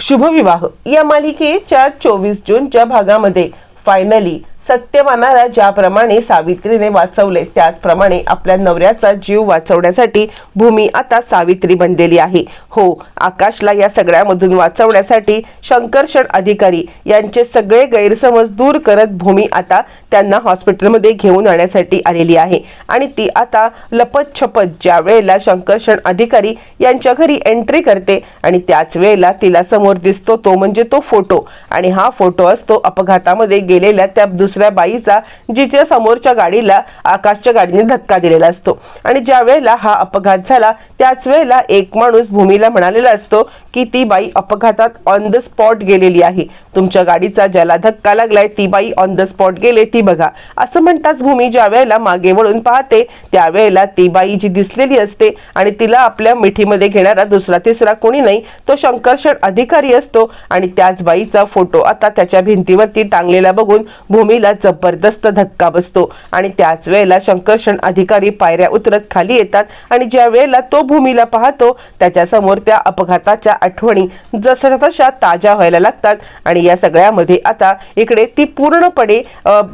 शुभविवाह. या मालिकेच्या चोवीस जूनच्या भागामध्ये फायनली सत्यवानाला ज्याप्रमाणे सावित्रीने वाचवले त्याचप्रमाणे आपल्या नवऱ्याचा जीव वाचवण्यासाठी भूमी आता सावित्री बनलेली आहे. हो आकाशला या सगळ्यामधून वाचवण्यासाठी शंकरशण अधिकारी यांचे सगळे गैरसमज दूर करत भूमी आता त्यांना हॉस्पिटलमध्ये घेऊन आणण्यासाठी आलेली आहे. आणि ती आता लपत छपत ज्या वेळेला शंकरशण अधिकारी यांच्या घरी एंट्री करते आणि त्याच वेळेला तिला समोर दिसतो तो म्हणजे तो फोटो आणि हा फोटो असतो अपघातामध्ये गेलेल्या त्या दुसऱ्या बाईचा जिच्या समोरच्या गाडीला आकाशच्या गाडीने धक्का दिलेला असतो. आणि ज्या वेळेला हा अपघात झाला त्याच वेळेला एक माणूस भूमीला म्हणालेला असतो की ती बाई अपघातात ऑन द स्पॉट गेलेली आहे. तुमच्या गाडीचा ज्याला धक्का लागलाय ती बाई ऑन द स्पॉट गेले ती बघा. असं म्हणताच भूमी ज्या वेळेला मागे वळून पाहते त्यावेळेला ती बाई जी दिसलेली असते आणि तिला आपल्या मिठीमध्ये घेणारा दुसरा तिसरा कोणी नाही तो शंकरशण अधिकारी असतो. आणि त्याच बाईचा फोटो आता त्याच्या भिंतीवरती टांगलेला बघून भूमीला जबरदस्त धक्का बसतो. आणि त्याच वेळेला शंकरशण अधिकारी पायऱ्या उतरत खाली येतात आणि ज्या वेळेला तो भूमीला पाहतो त्याच्यासमोर त्या अपघाताच्या आठवणी जशा तशा ताज्या व्हायला लागतात. आणि या सगळ्यामध्ये आता इकडे ती पूर्णपणे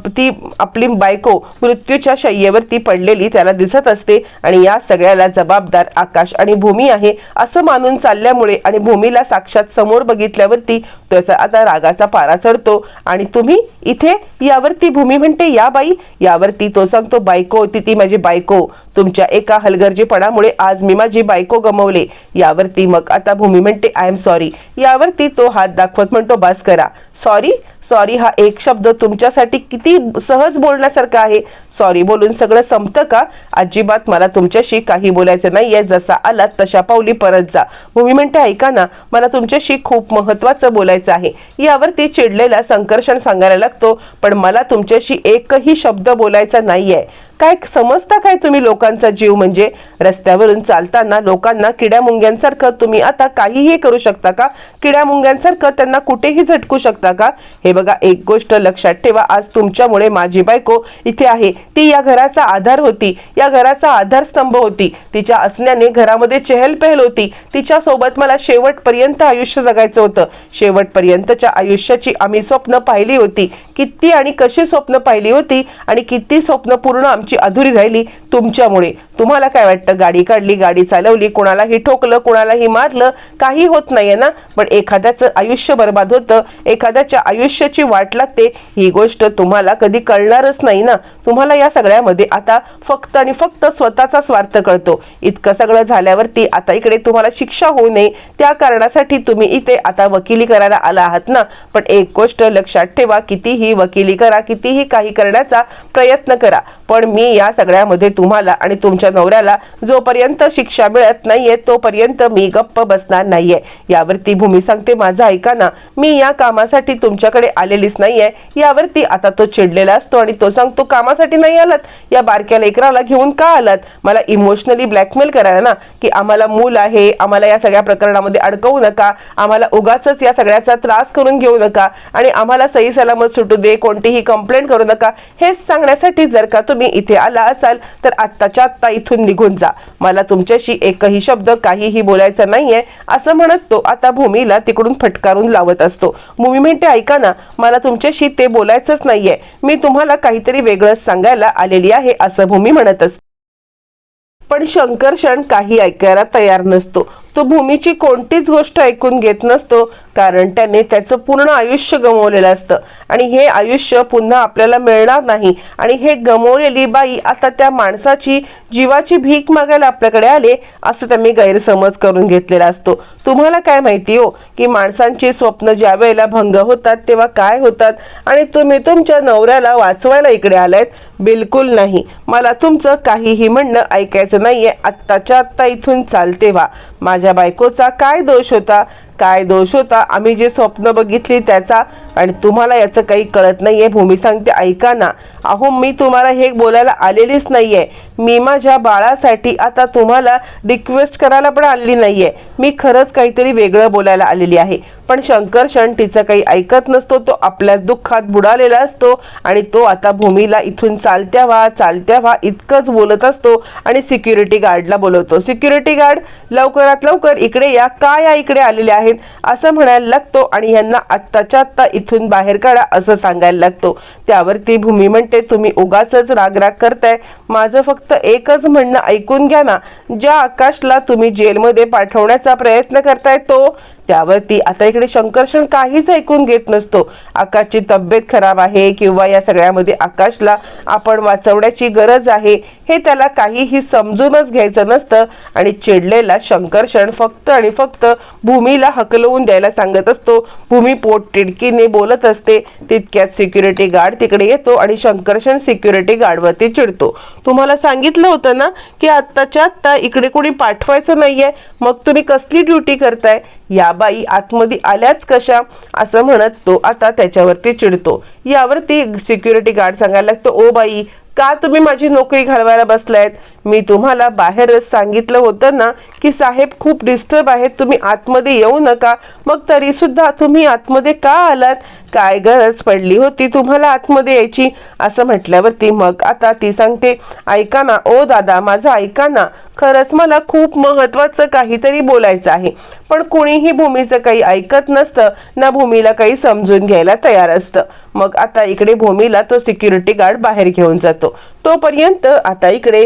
ती आपली बायको मृत्यूच्या शय्येवरती पडलेली त्याला दिसत असते. आणि या सगळ्याला जबाबदार आकाश आणि भूमी आहे असं मानून चालल्यामुळे आणि भूमीला साक्षात समोर बघितल्यावरती त्याचा आता रागाचा पारा चढतो. आणि तुम्ही इथे यावरती भूमी म्हणते या बाई यावरती तो सांगतो बायको होती ती माझी बायको तुमच्या एका हलगर्जीपणामुळे आज मी माझी बायको गमवले. यावरती मग आता भूमी म्हणते आय एम सॉरी यावरती तो हात दाखवत म्हणतो बस करा. सॉरी सॉरी हा एक शब्द तुमच्यासाठी किती सहज बोलण्यासारखा आहे. सॉरी बोलून सगळं संपतं का? अजिबात मला तुमच्याशी काही बोलायचं नाहीये. जसा आलात तशा पावली परत जा. भूमी म्हणते ऐका ना मला तुमच्याशी खूप महत्वाचं बोलायचं आहे. यावरती चिडलेला संकर्षण सांगायला लागतो पण मला तुमच्याशी एकही शब्द बोलायचा नाहीये. काय समजता काय तुम्ही लोकांचा जीव? म्हणजे रस्त्यावरून चालताना लोकांना किड्या मुंग्यांसारखं तुम्ही आता काहीही करू शकता का? किड्या मुंग्यांसारखं त्यांना कुठेही झटकू शकता का? हे बघा एक गोष्ट लक्षात ठेवा. आज तुमच्यामुळे माझी बायको इथे आहे. ती या घराचा आधार होती. या घराचा आधारस्तंभ होती. तिच्या असण्याने घरामध्ये चहलपहल होती. तिच्या सोबत मला शेवटपर्यंत आयुष्य जगायचं होतं. शेवटपर्यंतच्या आयुष्याची आम्ही स्वप्न पाहिली होती. किती आणि कशी स्वप्न पाहिली होती आणि किती स्वप्न पूर्ण आमची अधुरी राहिली तुमच्यामुळे. तुम्हाला काय वाटतं? गाडी काढली गाडी चालवली कुणालाही ठोकलं कोणालाही मारलं काही होत नाहीये ना? पण एखाद्याचं आयुष्य बर्बाद होतं एखाद्याच्या आयुष्याची वाट लागते ही गोष्ट तुम्हाला कधी कळणारच नाही ना? तुम्हाला या सगळ्यामध्ये आता फक्त आणि फक्त स्वतःचा स्वार्थ कळतो. इतकं सगळं झाल्यावरती आता इकडे तुम्हाला शिक्षा होऊ नये. त्या कारणासाठी तुम्ही इथे आता वकिली करायला आला आहात ना? पण एक गोष्ट लक्षात ठेवा कितीही वकिली करा कितीही काही करण्याचा प्रयत्न करा. पण मी या सगळ्यामध्ये तुम्हाला आणि तुमच्या नवऱ्याला जोपर्यंत शिक्षा मिळत नाहीये तोपर्यंत मी गप्प बसणार नाहीये. यावरती भूमी सांगते माझं ऐका ना मी या कामासाठी तुमच्याकडे आलेलीच नाहीये. यावरती आता तो चिडलेला असतो आणि तो सांगतो कामासाठी नाही आलात? या बारक्या लेकराला घेऊन का आलात? मला इमोशनली ब्लॅकमेल करायला ना की आम्हाला मूल आहे आम्हाला या सगळ्या प्रकरणामध्ये अडकवू नका आम्हाला उगाच या सगळ्याचा त्रास करून घेऊ नका आणि आम्हाला सही सलामत सुटू दे कोणतीही कंप्लेंट करू नका. हेच सांगण्यासाठी जर का तुम्ही इथे आला असाल तर आत्ताच्या आत्ता इथून निघून जा. मला तुमच्याशी एकही शब्द काहीही बोलायचा नाहीये असं म्हणत तो आता भूमीला तिकडून फटकारून लावत असतो. भूमी म्हणते ऐका ना मला तुमच्याशी ते बोलायचंच नाहीये. मी तुम्हाला काहीतरी वेगळंच सांगायला आलेली आहे असं भूमी म्हणत असते. पण शंकरशण काही ऐकायला तयार नसतो. तो भूमीची कोणतीच गोष्ट ऐकून घेत नसतो कारण त्याने त्याचं पूर्ण आयुष्य गमवलेलं असतं. आणि हे आयुष्य पुन्हा आपल्याला मिळणार नाही. आणि हे गमवलेली बाई आता त्या माणसाची जीवाची भीक मागायला आपल्याकडे आले असं त्यांनी गैरसमज करून घेतलेला असतो. तुम्हाला काय माहिती हो की माणसांची स्वप्न ज्या वेळेला भंग होतात तेव्हा काय होतात? आणि तुम्ही तुमच्या नवऱ्याला वाचवायला इकडे आलायत? बिलकुल नाही. मला तुमचं काहीही म्हणणं ऐकायचं नाहीये. आत्ताच्या आत्ता इथून चालते व्हा. माझ्या बायकोचा काय दोष होता? काय दोष होता? आम्ही जे स्वप्न बघितली त्याचा आणि तुम्हाला याचं काही कळत नाहीये. भूमी सांगते ऐका ना अहो मी तुम्हाला हे बोलायला आलेलीच नाहीये. मी माझ्या बाळासाठी आता तुम्हाला रिक्वेस्ट करायला पण आलेली नाहीये. मी खरंच काहीतरी वेगळं बोलायला आलेली आहे. पण शंकरशण तिचं काही ऐकत नसतो तो आपल्याच दुःखात बुडालेला असतो आणि तो आता भूमीला इथून चालत्या व्हा चालत्या व्हा इतकंच बोलत असतो आणि सिक्युरिटी गार्डला बोलवतो. सिक्युरिटी गार्ड लवकरात लवकर इकडे या का या इकडे आलेले आहेत? असं म्हणायला लागतो आणि यांना आत्ताच्या आत्ता इथून बाहेर काढा असं सांगायला लागतो. त्यावरती भूमी म्हणते तुम्ही उगाच रागराग करताय. माझं फक्त एकच म्हणणं ऐकून घ्या ना. ज्या आकाशला तुम्ही जेलमध्ये पाठवण्याचा प्रयत्न करताय तो. त्यावरती आता इकडे शंकर्षण काहीच ऐकून घेत नसतो. आकाशची तब्येत खराब आहे किंवा या सगळ्यामध्ये आकाशला आपण वाचवण्याची गरज आहे हे त्याला काहीही समजूनच घ्यायचं नसतं. आणि चिडलेला शंकरशण फक्त आणि फक्त भूमीला हकलवून द्यायला सांगत असतो. भूमी पोट टिडकीने बोलत असते. तितक्यात सिक्युरिटी गार्ड तिकडे येतो आणि शंकरशण सिक्युरिटी गार्डवरती चिडतो. तुम्हाला सांगितलं होतं ना की आत्ताच्या आत्ता इकडे कोणी पाठवायचं नाहीये. मग तुम्ही कसली ड्युटी करताय? या बाई आतमध्ये आल्याच कशा? असं म्हणत तो आता त्याच्यावरती चिडतो. यावरती सिक्युरिटी गार्ड सांगायला लागतो ओ बाई का तुम्ही माझी नोकरी घालवायला बसलायत? मी तुम्हाला बाहेरच सांगितलं होतं ना की साहेब खूप डिस्टर्ब आहेत तुम्ही आतमध्ये येऊ नका. मग तरी सुद्धा तुम्ही आतमध्ये का आलात? काय गरज पडली होती तुम्हाला आतमध्ये यायची? असं म्हटल्यावरती मग आता ती सांगते ऐका ना ओ दादा माझं ऐका ना. खरंच मला खूप महत्वाचं काहीतरी बोलायचं आहे. पण कुणीही भूमीचं काही ऐकत नसतं. ना भूमीला काही समजून घ्यायला तयार असतं. मग आता इकडे भूमीला तो सिक्युरिटी गार्ड बाहेर घेऊन जातो. तोपर्यंत आता इकडे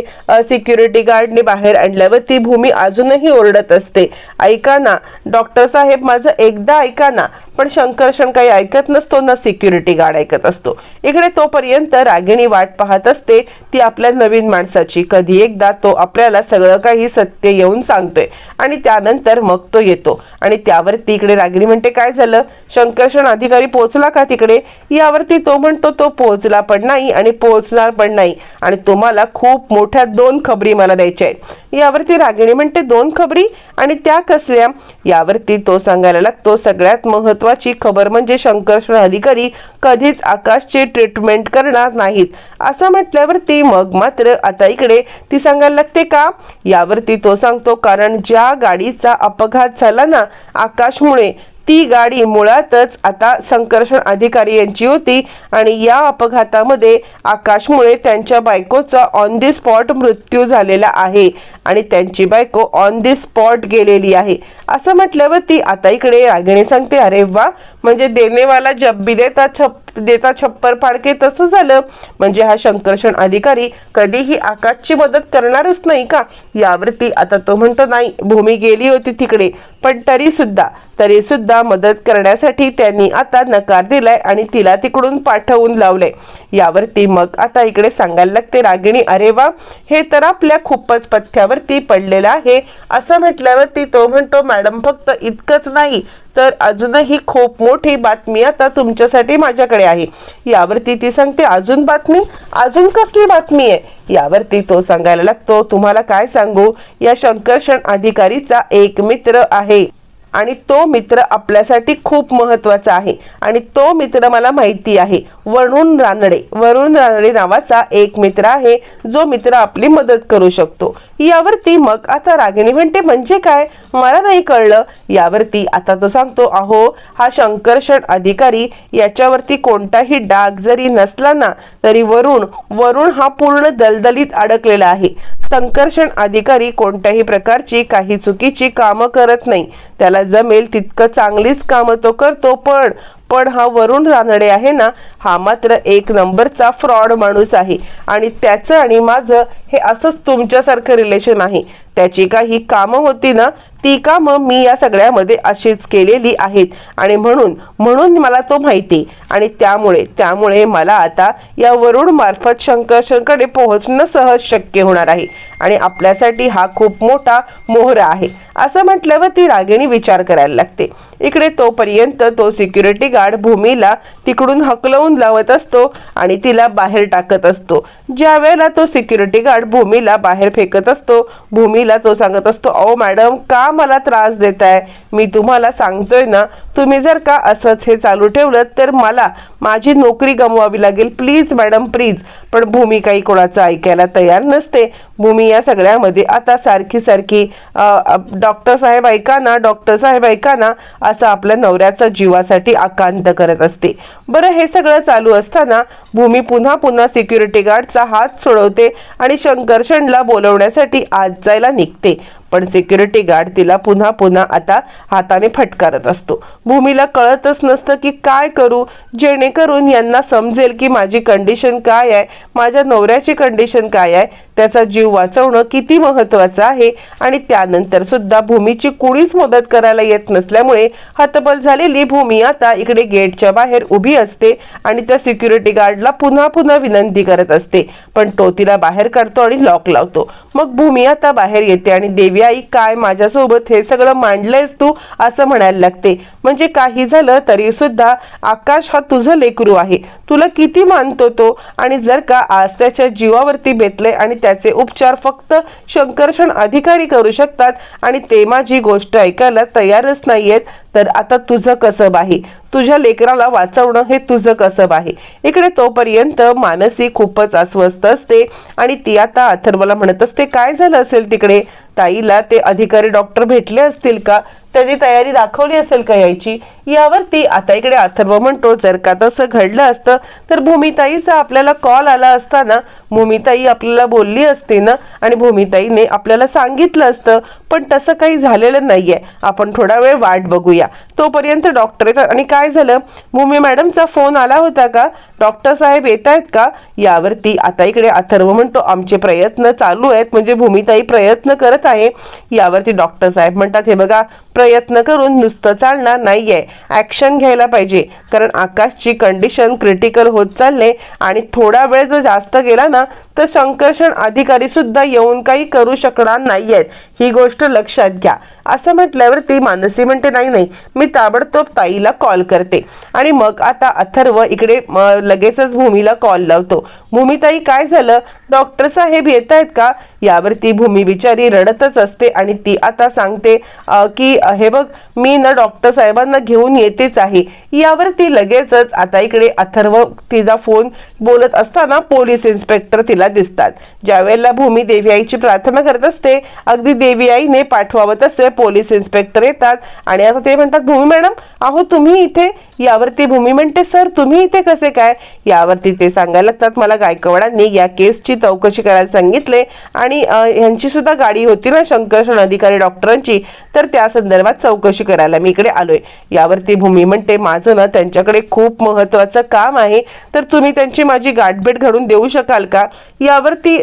सिक्युरिटी गार्डने बाहेर आणल्यावर ती भूमी अजूनही ओरडत असते. ऐका ना डॉक्टर साहेब माझं एकदा ऐका ना पण शंकरशन काही ऐकत नसतो ना सिक्युरिटी गार्ड ऐकत असतो. इकडे तोपर्यंत रागिणी वाट पाहत असते ती आपल्या नवीन माणसाची. कधी एकदा तो आपल्याला सगळं काही सत्य येऊन सांगतोय आणि त्यानंतर मग तो येतो. आणि त्यावरती इकडे रागिणी म्हणते काय झालं? शंकरशन अधिकारी पोहोचला का तिकडे? यावरती तो म्हणतो तो पोहोचला पण नाही आणि पोहोचणार पण नाही. आणि तुम्हाला खूप मोठ्या दोन खबरी मला द्यायच्या आहेत. यावरती रागिणी म्हणते दोन खबरी आणि त्या कसल्या? यावरती तो सांगायला लागतो सगळ्यात महत्वाची खबर म्हणजे शंकरश्वर अधिकारी कधीच आकाशची ट्रीटमेंट करणार नाहीत. असं म्हटल्यावरती मग मात्र आता इकडे ती सांगायला लागते का? यावरती तो सांगतो कारण ज्या गाडीचा अपघात झाला ना आकाशमुळे ती गाडी मुळातच आता संकर्षण अधिकारी यांची होती आणि या अपघातामध्ये आकाशमुळे त्यांच्या बायकोचा ऑन दी स्पॉट मृत्यू झालेला आहे आणि त्यांची बायको ऑन दी स्पॉट गेलेली आहे. असं म्हटल्यावर ती आता इकडे रागिणी सांगते अरे वा. म्हणजे देनेवाला जब देता छप देता छप्पर फाडके तसं झालं. म्हणजे हा शंकरषण अधिकारी कधीही आकाशची मदत करणारच नाही का? यावरती आता तो म्हणतो नाही भूमी गेली होती तिकडे. पण तरी सुद्धा तरी सुद्धा मदत करण्यासाठी त्यांनी आता नकार दिलाय आणि तिला तिकडून पाठवून लावले यावरती मग आता इकडे सांगायला लागते रागिणी अरे वा हे तर आपल्या खूपच पथ्यावरती पडलेलं आहे. असं म्हटल्यावरती तो म्हणतो मॅडम फक्त इतकंच नाही तर अजूनही खूप मोठी बातमी आता तुमच्यासाठी माझ्याकडे आहे. यावरती ती सांगते अजून बातमी? अजून कसली बातमी आहे? यावरती तो सांगायला लागतो तुम्हाला काय सांगू? या शंकरषण अधिकारीचा एक मित्र आहे. आणि तो मित्र आपल्यासाठी खूप महत्त्वाचा आहे. आणि तो मित्र मला माहिती आहे. वरुण रानडे. वरुण रानडे नावाचा एक मित्र आहे जो मित्र आपली मदत करू शकतो. यावरती मग आता रागिणी म्हणते म्हणजे काय? मला नाही कळलं. यावरती आता तो सांगतो अहो हा शंकरषण अधिकारी याच्यावरती कोणताही डाग जरी नसला ना तरी वरुण वरुण हा पूर्ण दलदलीत अडकलेला आहे. संकर्षण अधिकारी कोणत्याही प्रकारची काही चुकीची कामं करत नाही. त्याला जमेल तितकं चांगलीच कामं तो करतो पण पण हा वरुण रानडे आहे ना हा मात्र एक नंबरचा फ्रॉड माणूस आहे. आणि त्याचं आणि माझं हे असंच तुमच्यासारखं रिलेशन आहे. त्याची काही कामं होती ना ती कामं मी या सगळ्यामध्ये अशीच केलेली आहेत. आणि म्हणून म्हणून मला तो माहिती. आणि त्यामुळे त्यामुळे मला आता या वरुण मार्फत शंकरशंकडे पोहोचणं सहज शक्य होणार आहे. आणि आपल्यासाठी हा खूप मोठा मोहरा आहे. असं म्हटल्यावर ती रागिणी विचार करायला लागते. इकडे तोपर्यंत तो सिक्युरिटी गार्ड भूमीला तिकडून हकलवून लावत असतो आणि तिला बाहेर टाकत असतो. ज्या वेळेला तो सिक्युरिटी गार्ड भूमीला बाहेर फेकत असतो. भूमीला तो सांगत असतो अहो मॅडम का मला त्रास देताय? मी तुम्हाला सांगतोय ना तुम्ही जर का असंच हे चालू ठेवलं तर मला माझी नोकरी गमवावी लागेल. Please madam please. पण भूमी काही कोणाचं ऐकायला तयार नसते. भूमी या सगळ्यामध्ये. आता सारखी सारखी डॉक्टर साहेब ऐका ना डॉक्टर साहेब ऐका ना असं आपल्या नवऱ्याचा जीवासाठी आकांत करत असते. बरं हे सगळं चालू असताना भूमी पुन्हा पुन्हा सिक्युरिटी गार्डचा हात सोडवते आणि शंकरशनला बोलवण्यासाठी आज जायला निघते. पण सिक्युरिटी गार्ड तिला पुन्हा पुन्हा आता हाताने फटकारत असतो. भूमीला कळतच नसतं की काय करू? जेणेकरून यांना समजेल की माझी कंडिशन काय आहे? माझ्या नवऱ्याची कंडिशन काय आहे? त्याचा जीव वाचवणं किती महत्वाचं आहे? आणि त्यानंतर सुद्धा भूमीची कुणीच मदत करायला येत नसल्यामुळे हतबल झालेली भूमी आता इकडे गेटच्या बाहेर उभी असते आणि त्या सिक्युरिटी गार्डला पुन्हा पुन्हा विनंती करत असते. पण तो तिला बाहेर काढतो आणि लॉक लावतो. मग भूमी आता बाहेर येते आणि देवी आई काय माझ्यासोबत हे सगळं मांडलंयस तू असं म्हणायला लागते. म्हणजे काही झालं तरी सुद्धा आकाश हा तुझं लेकरू आहे. तुला किती मानतो तो? आणि जर का आज त्याच्या जीवावरती बेतले आणि त्याचे उपचार फक्त शंकरषण अधिकारी करू शकतात आणि ते माझी गोष्ट ऐकायला तयारच नाहीयेत तर आता तुझं कसब आहे? तुझ्या लेकराला वाचवणं हे तुझं कसब आहे. इकडे तोपर्यंत मानसी खूपच अस्वस्थ असते आणि ती आता अथर्वला म्हणत असते काय झालं असेल तिकडे? ताईला ते अधिकारी डॉक्टर भेटले असतील का? त्यांनी तयारी दाखवली असेल का यायची? यावरती आता इकडे अथर्व म्हणतो जर का तसं घडलं असतं तर भूमिताईचा आपल्याला कॉल आला असता ना भूमिताई आपल्याला बोलली असती ना आणि भूमिताईने आपल्याला सांगितलं असतं पण तसं काही झालेलं नाहीये. आपण थोडा वेळ वाट बघूया. तोपर्यंत डॉक्टरचा आणि काय झालं? भूमी मॅडमचा फोन आला होता का? डॉक्टर साहेब येत आहेत का? यावरती आता इकडे अथर्व म्हणतो आमचे प्रयत्न चालू आहेत म्हणजे भूमिताई प्रयत्न करत आहे. यावरती डॉक्टर साहेब म्हणतात हे बघा प्रयत्न करून नुसतं चालणार नाहीये. ॲक्शन घ्यायला पाहिजे. कारण आकाशची कंडिशन क्रिटिकल होत चालले आणि थोडा वेळ जर जास्त गेला ना तर संकर्षण अधिकारी सुद्धा येऊन काही करू शकणार नाहीयेत. ही गोष्ट लक्षात घ्या. असं म्हटल्यावर ती मानसी म्हणते नाही नाही मी ताबडतोब ताईला कॉल करते. आणि मग आता अथर्व इकडे लगेचच भूमीला कॉल लावतो. भूमीताई काय झालं? डॉक्टर साहेब येत आहेत का? यावरती भूमी बिचारी रडतच असते आणि ती आता सांगते की हे बघ मी ना डॉक्टर साहेबांना घेऊन येतेच आहे. यावरती लगेचच आता इकडे अथर्व तिचा फोन बोलत असताना पोलीस इन्स्पेक्टर तिला दिसतात. ज्यावेळेला भूमी देवी आईची प्रार्थना करत असते अगदी देवी आईने पाठवावं तसे पोलीस इन्स्पेक्टर येतात. आणि आता ते म्हणतात भूमी मॅडम अहो तुम्ही इथे यावरती भूमी म्हणते सर तुम्ही इथे कसे काय? यावरती ते सांगायला लागतात मला गायकवाडांनी या केसची चौकशी करायला सांगितले आणि ह्यांची सुद्धा गाडी होती ना शंकरषण अधिकारी डॉक्टरांची तर त्या संदर्भात चौकशी करायला मी इकडे आलोय. यावरती भूमी म्हणते माझं ना त्यांच्याकडे खूप महत्वाचं काम आहे तर तुम्ही त्यांची माझी गाठभेट घडून देऊ शकाल का? यावरती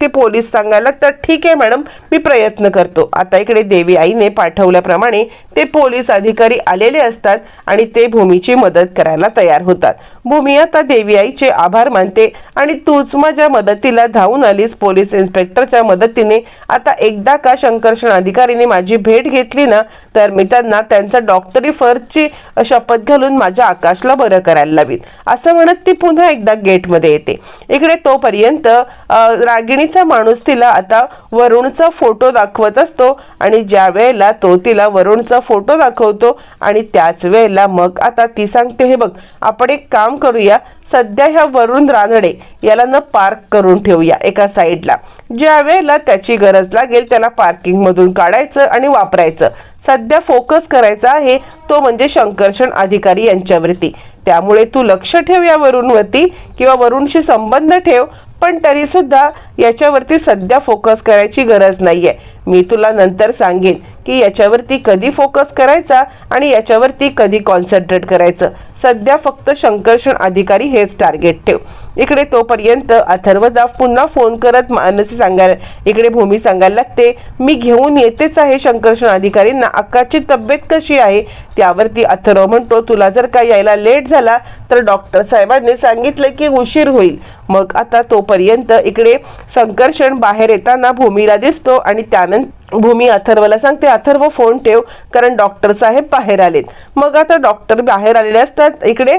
ते पोलीस सांगायला लागतात ठीक आहे मॅडम मी प्रयत्न करतो. आता इकडे देवी आईने पाठवल्याप्रमाणे ते पोलीस अधिकारी आलेले असतात आणि ते भूमीची मदत करायला तयार होतात. भूमी आता देवी आईचे आभार मानते आणि तूच माझ्या मदतीला धावून आलीस. पोलीस इन्स्पेक्टरच्या मदतीने आता एकदा का शंकरषण अधिकारीने माझी भेट घेतली ना तर मी त्यांना त्यांचा डॉक्टरी फर्जची शपथ घालून माझ्या आकाशला बरं करायला लावीत असं म्हणत ती पुन्हा एकदा गेटमध्ये येते. इकडे तोपर्यंत रागिणीचा माणूस तिला आता वरुणचा फोटो दाखवत असतो आणि ज्या वेळेला तो तिला वरुणचा फोटो दाखवतो आणि त्याच वेळेला मग आता ती सांगते हे बघ आपण एक काम करूया सध्या ह्या वरुण रानडे याला न पार्क करून ठेवूया एका साईडला ज्या वेळेला त्याची गरज लागेल त्याला पार्किंग मधून काढायचं आणि वापरायचं. सध्या फोकस करायचा आहे तो म्हणजे शंकरषण अधिकारी यांच्यावरती. त्यामुळे तू लक्ष ठेव या वरुणवरती किंवा वरुणशी संबंध ठेव पण तरी सुद्धा याच्यावरती सध्या फोकस करायची गरज नाहीये. मी तुला नंतर सांगेन की याच्यावरती कधी फोकस करायचा आणि याच्यावरती कधी कॉन्सन्ट्रेट करायचं. सध्या फक्त शंकरषण अधिकारी हेच टार्गेट ठेव. इकडे तोपर्यंत अथर्वदा पुन्हा फोन करत मानसी सांगायला इकडे भूमी सांगायला लागते मी घेऊन येतेच आहे शंकरषण अधिकारींना. अक्काची तब्येत कशी आहे? त्यावरती अथर्व म्हणतो तुला जर का यायला लेट झाला तर डॉक्टर साहेबांनी सांगितलं की उशीर होईल. मग आता तोपर्यंत इकडे संकर्षण बाहेर येताना भूमीला दिसतो आणि त्यानंतर भूमी अथर्वला सांगते अथर्व फोन ठेव कारण डॉक्टर साहेब बाहेर आलेत. मग आता डॉक्टर बाहेर आलेले असतात इकडे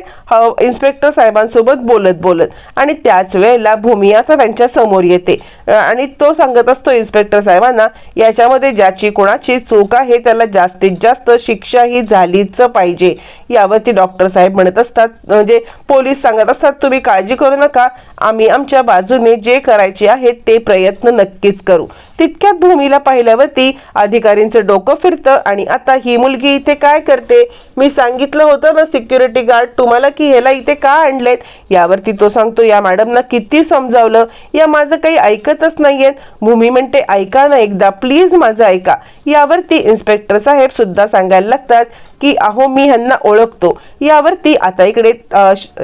इन्स्पेक्टर साहेबांसोबत बोलत बोलत. आणि त्याच वेळेला भूमी आता त्यांच्यासमोर येते. आणि तो सांगत असतो इन्स्पेक्टर साहेबांना याच्यामध्ये ज्याची कोणाची चूक आहे त्याला जास्तीत जास्त शिक्षा ही झालीच पाहिजे. यावरती डॉक्टर साहेब म्हणत असतात. म्हणजे पोलीस सांगत असतात तुम्ही काळजी करू नका. आम्ही आमच्या बाजूने जे करायचे आहे ते प्रयत्न नक्कीच करू. तितक्यात भूमीला पाहिल्यावरती अधिकारींचं डोकं फिरतं आणि आता ही मुलगी इथे काय करते? मी सांगितलं होतं ना सिक्युरिटी गार्ड तुम्हाला की ह्याला इथे का आणलेत? यावरती तो सांगतो या मॅडमना किती समजावलं? या माझं काही ऐकतच नाहीयेत. भूमी म्हणते ऐका ना एकदा प्लीज माझं ऐका. यावरती इन्स्पेक्टर साहेब सुद्धा सांगायला लागतात की अहो मी ह्यांना ओळखतो. यावरती आता इकडे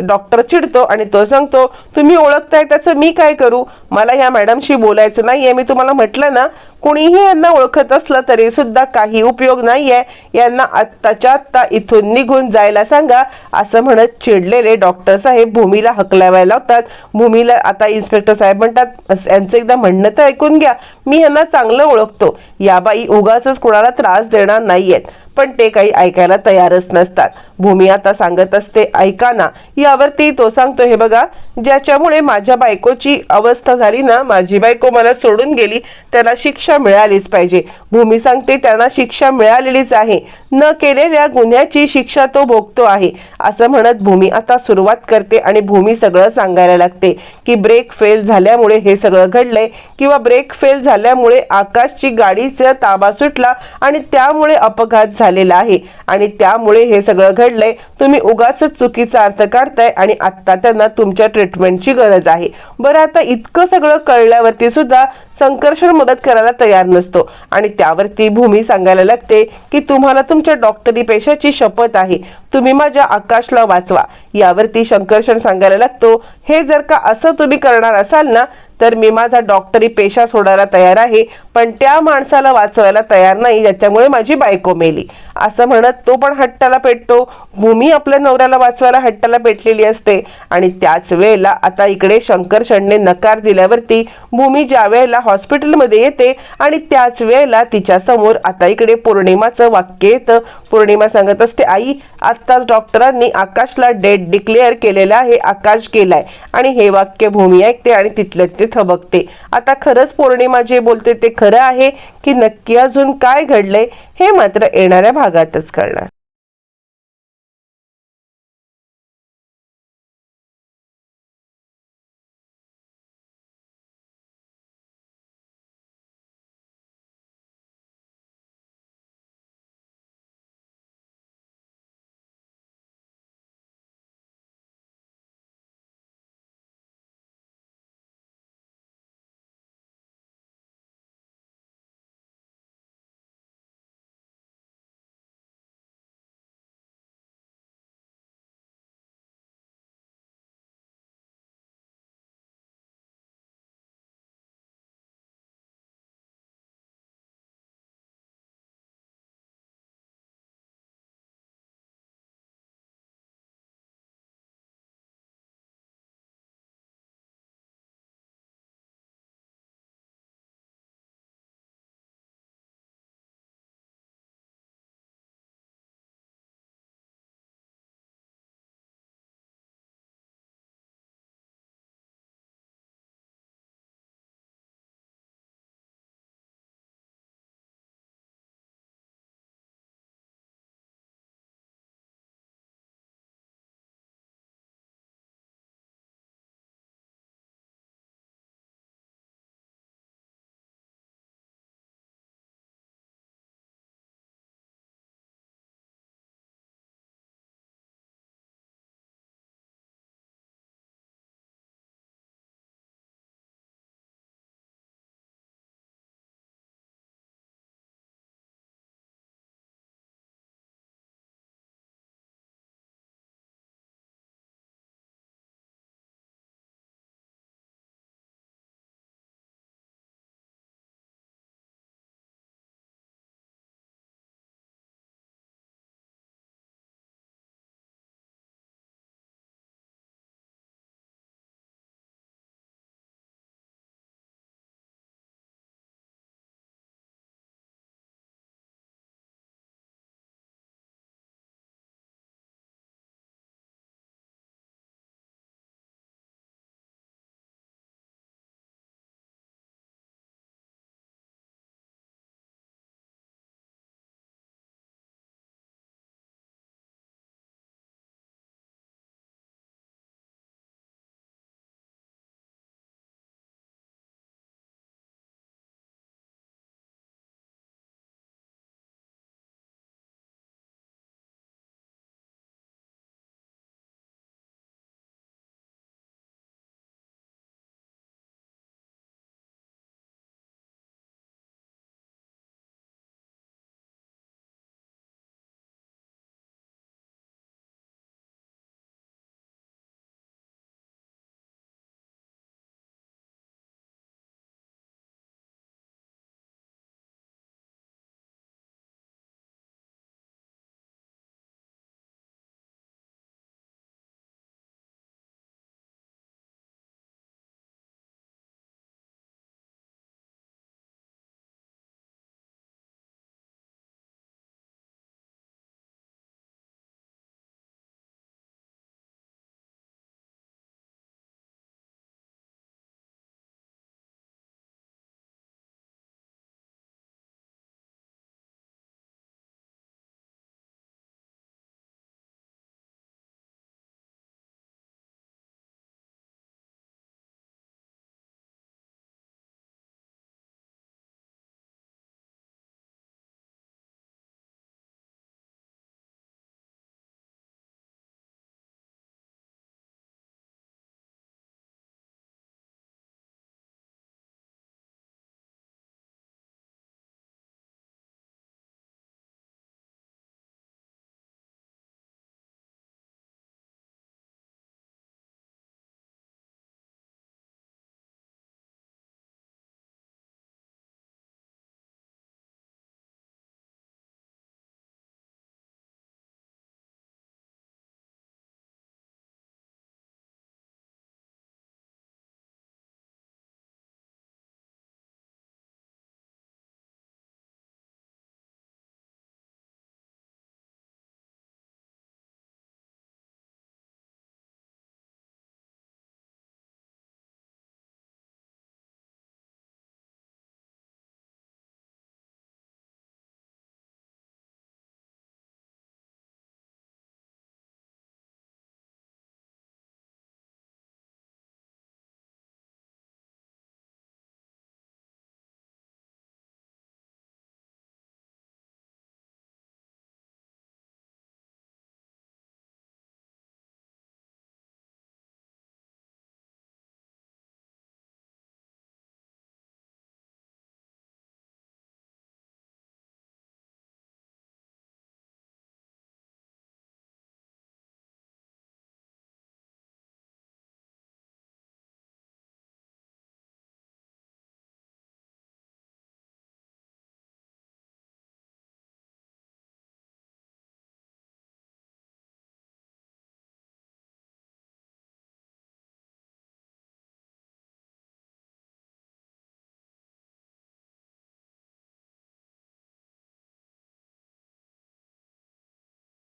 डॉक्टर चिडतो आणि तो सांगतो तुम्ही ओळखताय त्याचं मी काय करू? मला ह्या मॅडमशी बोलायचं नाहीये. मी तुम्हाला म्हटलं ना कुणीही यांना ओळखत असलं तरी सुद्धा काही उपयोग नाहीये. यांना आत्ताच्या आत्ता इथून निघून जायला सांगा असं म्हणत चिडलेले डॉक्टर साहेब भूमीला हकलावायला लावतात. भूमीला आता इन्स्पेक्टर साहेब म्हणतात यांचं एकदा म्हणणं तर ऐकून घ्या. मी ह्यांना चांगलं ओळखतो. या बाई उगाच कोणाला त्रास देणार नाहीयेत. पण ते काही ऐकायला तयारच नसतात. भूमी आता सांगत असते ऐका ना यावरती तो सांगतो हे बघा ज्याच्यामुळे माझ्या बायकोची अवस्था झाली ना माझी बायको मला सोडून गेली त्याला शिक्षा मिळालीच पाहिजे. भूमी सांगते त्यांना शिक्षा मिळालेलीच आहे. न केलेल्या गुन्ह्याची शिक्षा तो भोगतो आहे. असं म्हणत भूमी आता सुरुवात करते आणि भूमी सगळं सांगायला लागते की ब्रेक फेल झाल्यामुळे हे सगळं घडलंय किंवा ब्रेक फेल झाल्यामुळे आकाशची गाडीचा ताबा सुटला आणि त्यामुळे अपघात झाला. झालेला आहे. आणि त्यामुळे हे सगळं घडलंय. तुम्ही उगाच चुकीचा अर्थ काढताय आणि आता त्यांना तुमच्या ट्रीटमेंटची गरज आहे. बरं आता इतकं सगळं कळल्यावरती सुद्धा संकर्षण मदत करायला तयार नसतो. आणि त्यावरती भूमी सांगायला लागते की तुम्हाला तुमच्या डॉक्टरी पेशाची शपथ आहे. तुम्ही माझ्या आकाशला वाचवा. यावरती संकर्षण सांगायला लागतो हे जर का असं तुम्ही करणार असाल ना तर मी माझा डॉक्टरी पेशा सोडायला तयार आहे. पण त्या माणसाला वाचवायला तयार नाही ज्याच्यामुळे माझी बायको मेली. असं म्हणत तो पण हट्टाला पेटतो. भूमी आपल्या नवऱ्याला वाचवायला हट्टाला पेटलेली असते. आणि त्याच वेळेला आता इकडे शंकर शणने नकार दिल्यावरती भूमी ज्या वेळेला हॉस्पिटलमध्ये येते आणि त्याच वेळेला तिच्या समोर आता इकडे पौर्णिमाचं वाक्य येतं. पौर्णिमा सांगत असते आई आत्ताच डॉक्टरांनी आकाशला डेट डिक्लेअर केलेलं आहे आकाश गेलाय. आणि हे वाक्य भूमी ऐकते आणि तिथलं ते थबकते. आता खरंच पौर्णिमा जे बोलते ते खरं आहे की नक्की अजून काय घडलंय? हे मात्र येणाऱ्या भागातच कळणार.